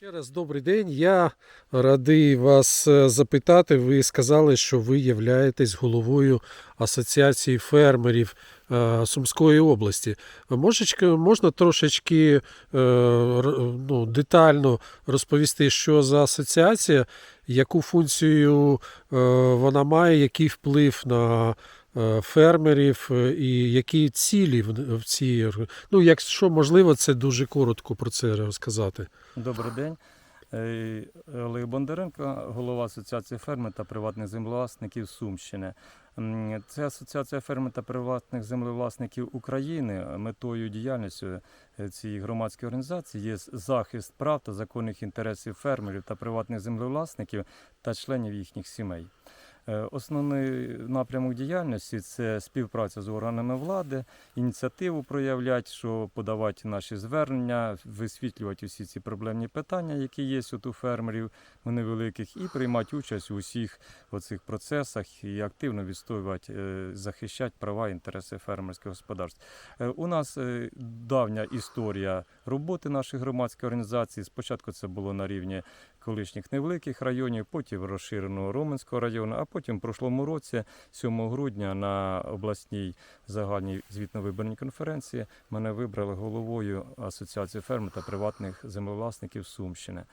Ще раз добрий день. Я радий вас е, запитати. Ви сказали, що ви являєтесь головою Асоціації фермерів е, Сумської області. Можна трошечки е, ну, детально розповісти, що за асоціація, яку функцію вона має, який вплив на фермерів е, і які цілі в, цій Ну, якщо можливо, це дуже коротко про це розказати. Добрий день. Е, Олег Бондаренко, голова Асоціації фермерів та приватних землевласників Сумщини. Це Асоціація фермерів та приватних землевласників України. Метою діяльності е, цієї громадської організації є захист прав та законних інтересів фермерів та приватних землевласників та членів їхніх сімей. Е, Основний напрямок діяльності це співпраця з органами влади, ініціативу проявляти, що подавати наші звернення, висвітлювати усі ці проблемні питання, які є от у фермерів у невеликих, і приймати участь у всіх оцих процесах і активно відстоювати, е, захищати права і інтереси фермерських господарств. Е, У нас давня історія роботи нашої громадської організації. Спочатку це було на рівні колишніх невеликих районів, потім розширеного Роменського району, а потім в прошлому році, 7 грудня, на обласній загальній звітно-виборній конференції мене вибрали головою Асоціації фермерів та приватних землевласників Сумщини.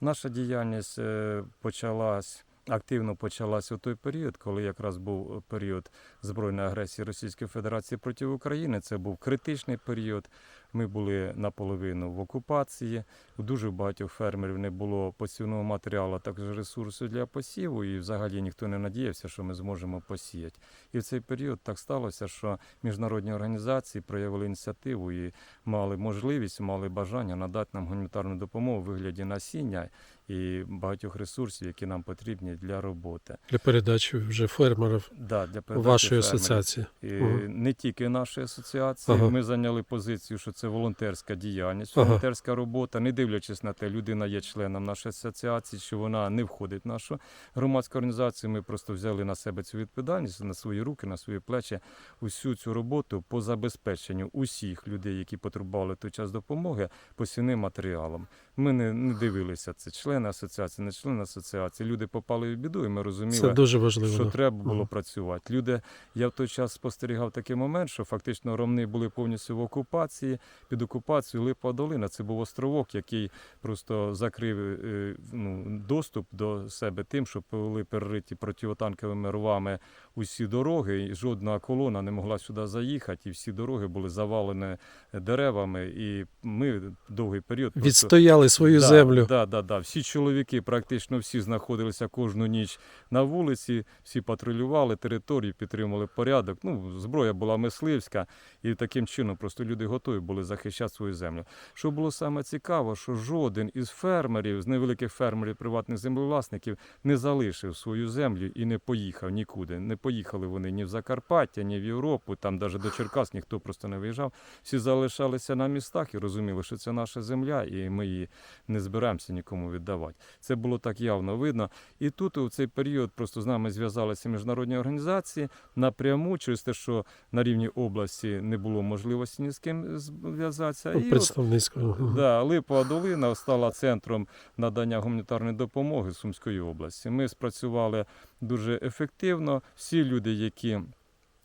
Наша діяльність е, почалась. Активно почалася у той період, коли якраз був період збройної агресії Російської Федерації проти України. Це був критичний період. Ми були наполовину в окупації. У дуже багатьох фермерів не було посівного матеріалу, також ресурсу для посіву, і взагалі ніхто не надіявся, що ми зможемо посіяти. І в цей період так сталося, що міжнародні організації проявили ініціативу і мали можливість, мали бажання надати нам гуманітарну допомогу у вигляді насіння і багатьох ресурсів, які нам потрібні для роботи. для передачі вже фермерів Да, для передачі вашої фермерів. асоціації. І Мгм. Не тільки нашої асоціації. Ага. Ми зайняли позицію, що це волонтерська діяльність, Ага. волонтерська робота, не дивлячись на те, людина є членом нашої асоціації, що вона не входить в нашу громадську організацію. Ми просто взяли на себе цю відповідальність, на свої руки, на свої плечі, усю цю роботу по забезпеченню усіх людей, які потребували той час допомоги, посівним матеріалом. Ми не, не дивилися, це члени асоціації, не члени асоціації. Люди попали в біду, і ми розуміли, Це дуже важливо. що треба було Мгм. працювати. Люди, я в той час спостерігав такий момент, що фактично ромни були повністю в окупації. Під окупацією Липа долина це був островок, який просто закрив е, ну, доступ до себе тим, що були перериті противотанковими рвами усі дороги, і жодна колона не могла сюди заїхати, і всі дороги були завалені деревами. І ми довгий період Відстояли свою да, землю. Да, да, да. Всі чоловіки, практично всі знаходилися кожну ніч на вулиці, всі патрулювали територію, підтримували порядок. Ну, зброя була мисливська, і таким чином просто люди готові були захищати свою землю. Що було саме цікаво, що жоден із фермерів, з невеликих фермерів, приватних землевласників, не залишив свою землю і не поїхав нікуди. Не поїхали вони ні в Закарпаття, ні в Європу, там навіть до Черкас ніхто просто не виїжджав. Всі залишалися на містах і розуміли, що це наша земля, і ми її не збираємося нікому віддавати. Це було так явно видно. І тут у цей період просто з нами зв'язалися міжнародні організації напряму через те, що на рівні області не було можливості ні з ким зв'язатися. Ну, І от, Представницького. Да, Липова долина стала центром надання гуманітарної допомоги Сумської області. Ми спрацювали дуже ефективно. Всі люди, які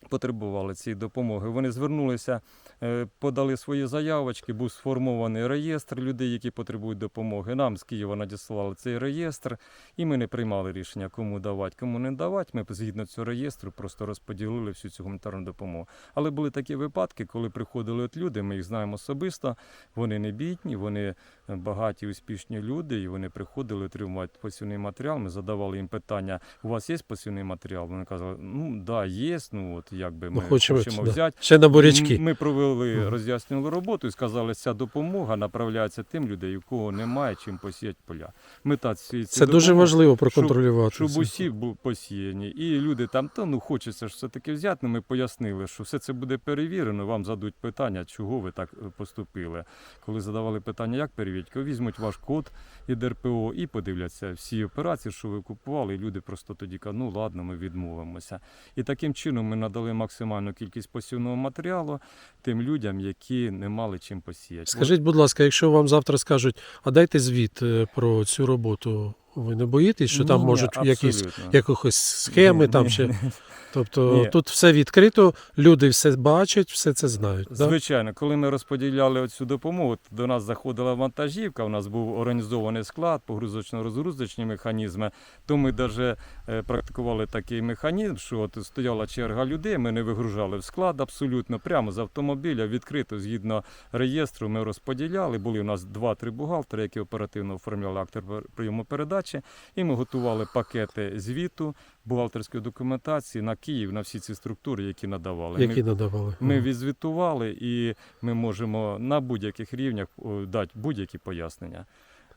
потребували цієї допомоги, вони звернулися, е, подали свої заявочки, був сформований реєстр людей, які потребують допомоги. Нам з Києва надіслали цей реєстр, і ми не приймали рішення, кому давати, кому не давати. Ми згідно цього реєстру просто розподілили всю цю гуманітарну допомогу. Але були такі випадки, коли приходили от люди, ми їх знаємо особисто. Вони не бідні, вони багаті, успішні люди, і вони приходили отримувати посівний матеріал. Ми задавали їм питання: у вас є посівний матеріал? Вони казали, ну да, є. Ну от якби ми Ну, хочемо, хочемо да. взяти. Ще на бурячки. Ми провели Мгм. роз'яснювали роботу і сказали, що ця допомога направляється тим людей, у кого немає чим посіяти поля. Мета цієї Це дуже важливо проконтролювати. щоб це. усі були посіяні. І люди там, та ну хочеться ж все-таки взяти. Ну, ми пояснили, що все це буде перевірено. Вам зададуть питання, чого ви так е, поступили. Коли задавали питання, як перевірити, візьмуть ваш код і ДРПО і подивляться всі операції, що ви купували, і люди просто тоді кажуть, ну ладно, ми відмовимося. І таким чином ми надали надали максимальну кількість посівного матеріалу тим людям, які не мали чим посіяти. Скажіть, будь ласка, якщо вам завтра скажуть, а дайте звіт е, про цю роботу, ви не боїтесь, що там Ні, можуть якісь якихось схеми Ні, там ні, ще. ні. Тобто Ні. тут все відкрито, люди все бачать, все це знають. Звичайно, коли ми розподіляли цю допомогу, до нас заходила вантажівка, у нас був організований склад, погрузочно-розгрузочні механізми. То ми навіть практикували такий механізм, що от стояла черга людей, ми не вигружали в склад абсолютно, прямо з автомобіля, відкрито згідно реєстру. Ми розподіляли. Були у нас два-три бухгалтери, які оперативно оформляли акт прийому передачі, і ми готували пакети звіту, бухгалтерської документації на Київ, на всі ці структури, які надавали. Ми Які надавали. ми відзвітували і ми можемо на будь-яких рівнях дати будь-які пояснення.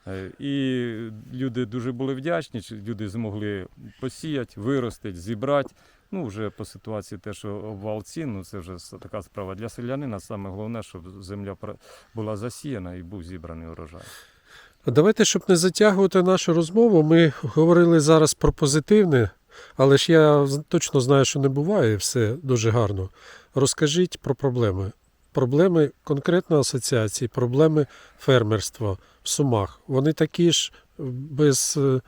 Е, І люди дуже були вдячні, люди змогли посіяти, виростити, зібрати. Ну, вже по ситуації те, що обвал цін, ну це вже така справа для селянина. Саме головне, щоб земля була засіяна і був зібраний урожай. Давайте, щоб не затягувати нашу розмову, ми говорили зараз про позитивне, але ж я точно знаю, що не буває все дуже гарно. Розкажіть про проблеми. Проблеми конкретно асоціації, проблеми фермерства в Сумах. Вони такі ж без, е,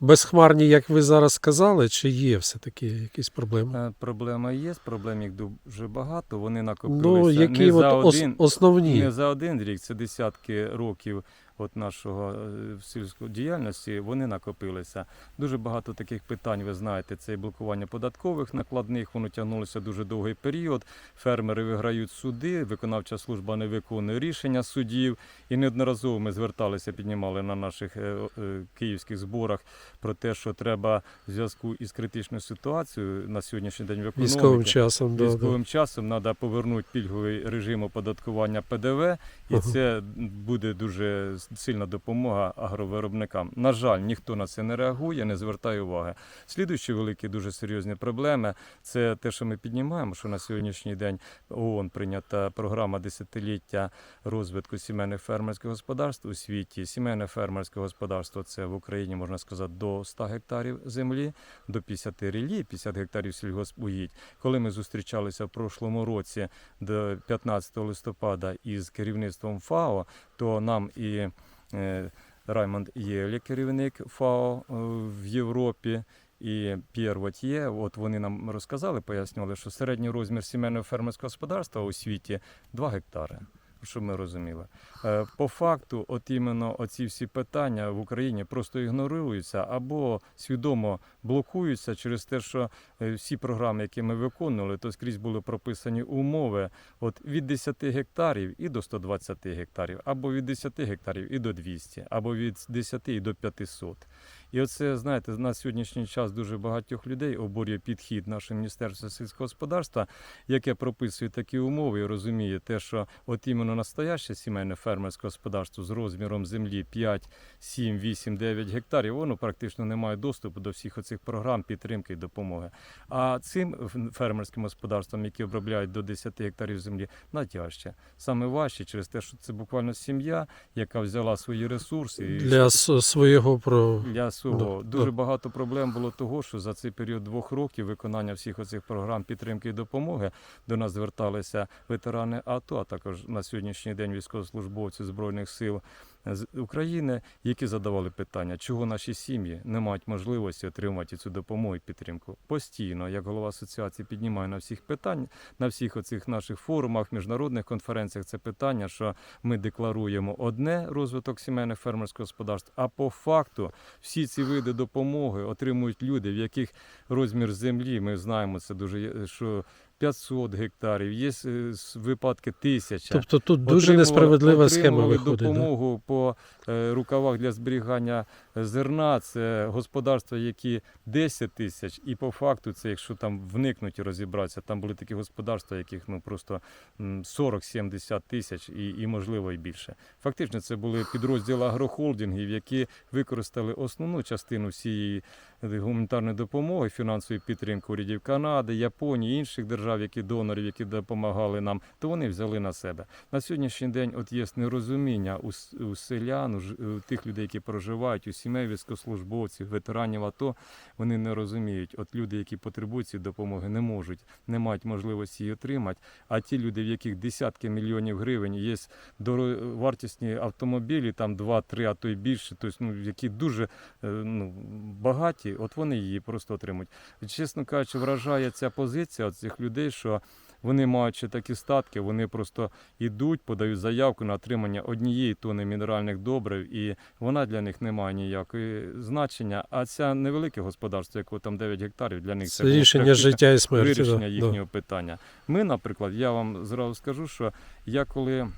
безхмарні, як ви зараз сказали, чи є все-таки якісь проблеми? Е, Проблема є, проблем їх дуже багато. Вони накопилися Ну, які не от ос- один, основні? Не за один рік, це десятки років от нашого е, сільської діяльності, вони накопилися. Дуже багато таких питань, ви знаєте, це і блокування податкових накладних, воно тягнулося дуже довгий період. Фермери виграють суди, виконавча служба не виконує рішення судів. І неодноразово ми зверталися, піднімали на наших е, е, київських зборах про те, що треба в зв'язку із критичною ситуацією на сьогоднішній день в економіці, Військовим часом, да, да. Військовим часом треба повернути пільговий режим оподаткування ПДВ, і Ага. це буде дуже сильна допомога агровиробникам. На жаль, ніхто на це не реагує, не звертає уваги. Слідуючі великі дуже серйозні проблеми це те, що ми піднімаємо, що на сьогоднішній день ООН прийнята програма десятиліття розвитку сімейних фермерських господарств у світі. Сімейне фермерське господарство це в Україні можна сказати до 100 гектарів землі, до 50 рілі, 50 гектарів сільгоспугідь. Коли ми зустрічалися в прошлому році до 15 листопада із керівництвом ФАО, то нам і Раймонд Єлі, керівник ФАО е, в Європі. І П'єр Вотьє, от вони нам розказали, пояснювали, що середній розмір сімейного фермерського господарства у світі 2 гектари. Щоб ми розуміли. Е, По факту, от іменно оці всі питання в Україні просто ігноруються або свідомо блокуються через те, що е, всі програми, які ми виконували, то скрізь були прописані умови от від 10 гектарів і до 120 гектарів, або від 10 гектарів і до 200, або від 10 і до 500. І оце, знаєте, на сьогоднішній час дуже багатьох людей обурює підхід нашого Міністерства сільського господарства, яке прописує такі умови і розуміє те, що от іменно настояще сімейне фермерське господарство з розміром землі 5, 7, 8, 9 гектарів, воно практично не має доступу до всіх оцих програм підтримки і допомоги. А цим фермерським господарствам, які обробляють до 10 гектарів землі, натяжче. Саме важче через те, що це буквально сім'я, яка взяла свої ресурси і Для с- свого про для свого Да, дуже да. багато проблем було того, що за цей період двох років виконання всіх оцих програм підтримки і допомоги до нас зверталися ветерани АТО, а також на сьогоднішній день військовослужбовці збройних сил з України, які задавали питання, чого наші сім'ї не мають можливості отримати цю допомогу і підтримку. Постійно, як голова асоціації, піднімаю на всіх питань, на всіх оцих наших форумах, міжнародних конференціях це питання, що ми декларуємо одне розвиток сімейних фермерського господарств, а по факту всі ці види допомоги отримують люди, в яких розмір землі, ми знаємо це дуже, що 500 гектарів, є е, випадки тисяча. тобто тут дуже Отримували- несправедлива схема виходить. Да? допомогу по е, рукавах для зберігання е, зерна. Це господарства, які 10 тисяч, і по факту, це якщо там вникнуть і розібратися, там були такі господарства, яких ну просто 40-70 тисяч і, і можливо і більше. Фактично, це були підрозділи агрохолдингів, які використали основну частину всієї гуманітарної допомоги, фінансової підтримки урядів Канади, Японії, інших держав, які донорів, які допомагали нам, то вони взяли на себе. На сьогоднішній день от є нерозуміння у, у селян, у, у тих людей, які проживають, у сімей військовослужбовців, ветеранів АТО. Вони не розуміють. От люди, які потребують цієї допомоги, не можуть, не мають можливості її отримати. А ті люди, в яких десятки мільйонів гривень є вартісні автомобілі, там 2-3, а то й більше, тобто, ну, які дуже е, ну, багаті, от вони її просто отримують. Чесно кажучи, вражає ця позиція цих людей, що вони маючи такі статки, вони просто йдуть, подають заявку на отримання однієї тони мінеральних добрив, і вона для них не має ніякого значення. А ця невелике господарство, якого там 9 гектарів, для них Це було рішення життя і смерті. вирішення да, їхнього питання. Ми, наприклад, я вам зразу скажу, що я коли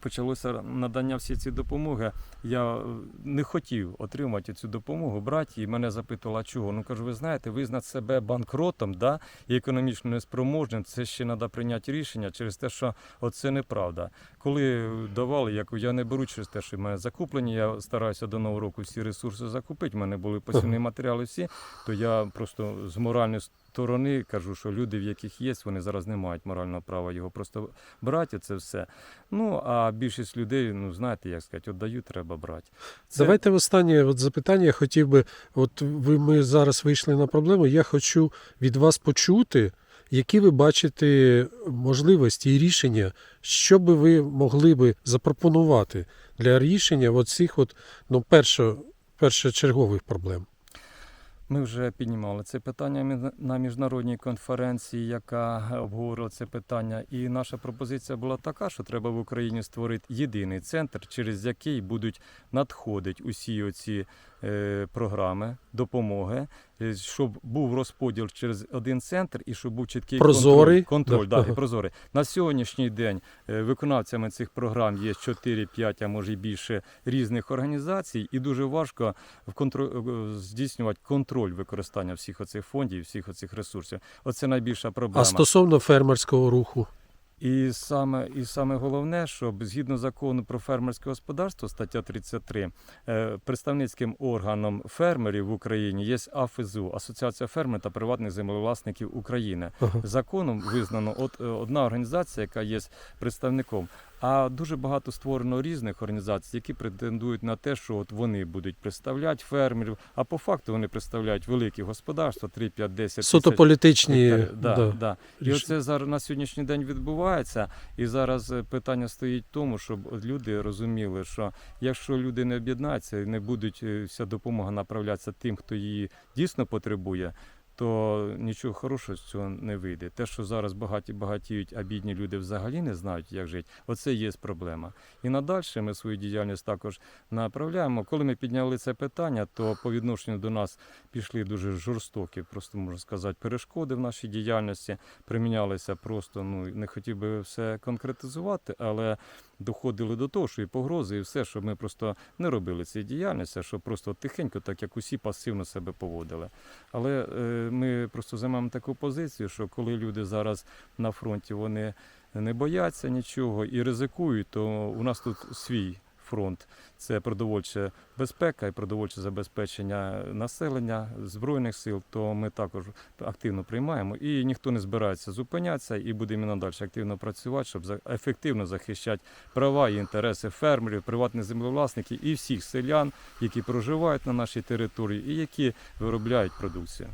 почалося надання всі ці допомоги, я е, не хотів отримати цю допомогу, брати, і мене запитували, а чого? Ну кажу, ви знаєте, визнати себе банкротом да, і економічно неспроможним, це ще треба прийняти рішення через те, що оце неправда. Коли давали, як я не беру через те, що в мене закуплені, я стараюся до нового року всі ресурси закупити. в мене були посівні матеріали всі, то я просто з моральної сторони кажу, що люди, в яких є, вони зараз не мають морального права його просто брати. Це все. Ну а більшість людей, ну знаєте, як сказати, отдають, треба брати. Це- Давайте останнє от запитання. Я хотів би, от ви ми зараз вийшли на проблему. Я хочу від вас почути, які ви бачите можливості і рішення, що би ви могли би запропонувати для рішення от цих от, ну, першочергових проблем. Ми вже піднімали це питання на міжнародній конференції, яка обговорила це питання. І наша пропозиція була така, що треба в Україні створити єдиний центр, через який будуть надходити усі оці програми допомоги, е, щоб був розподіл через один центр і щоб був чіткий Прозорий. контроль, контроль Да. да, і прозорий. На сьогоднішній день е, виконавцями цих програм є 4-5, а може й більше різних організацій, і дуже важко в контро- е, здійснювати контроль використання всіх оцих фондів, всіх оцих ресурсів. Оце найбільша проблема. А стосовно фермерського руху, І саме, і саме головне, щоб згідно закону про фермерське господарство, стаття 33, е, представницьким органом фермерів в Україні є АФЗУ, Асоціація фермерів та приватних землевласників України. Законом визнано от е, одна організація, яка є представником. А дуже багато створено різних організацій, які претендують на те, що от вони будуть представляти фермерів, а по факту вони представляють великі господарства 3, 5, 10 суто політичні Гектарів. Да, да, да. І оце зараз на сьогоднішній день відбувається. І зараз е, питання стоїть в тому, щоб люди розуміли, що якщо люди не об'єднаються і не будуть е, вся допомога направлятися тим, хто її дійсно потребує. То нічого хорошого з цього не вийде. Те, що зараз багаті багатіють, а бідні люди взагалі не знають, як жити, оце є проблема. І надальше ми свою діяльність також направляємо. Коли ми підняли це питання, то по відношенню до нас пішли дуже жорстокі, просто можна сказати, перешкоди в нашій діяльності. Примінялися просто, ну не хотів би все конкретизувати, але доходили до того, що і погрози, і все, що ми просто не робили цієї діяльності, що просто тихенько, так як усі пасивно себе поводили. Але е, ми просто займаємо таку позицію, що коли люди зараз на фронті вони не бояться нічого і ризикують, то у нас тут свій фронт це продовольча безпека і продовольче забезпечення населення збройних сил. То ми також активно приймаємо і ніхто не збирається зупинятися і будемо надалі активно працювати, щоб ефективно захищати права і інтереси фермерів, приватних землевласників і всіх селян, які проживають на нашій території і які виробляють продукцію.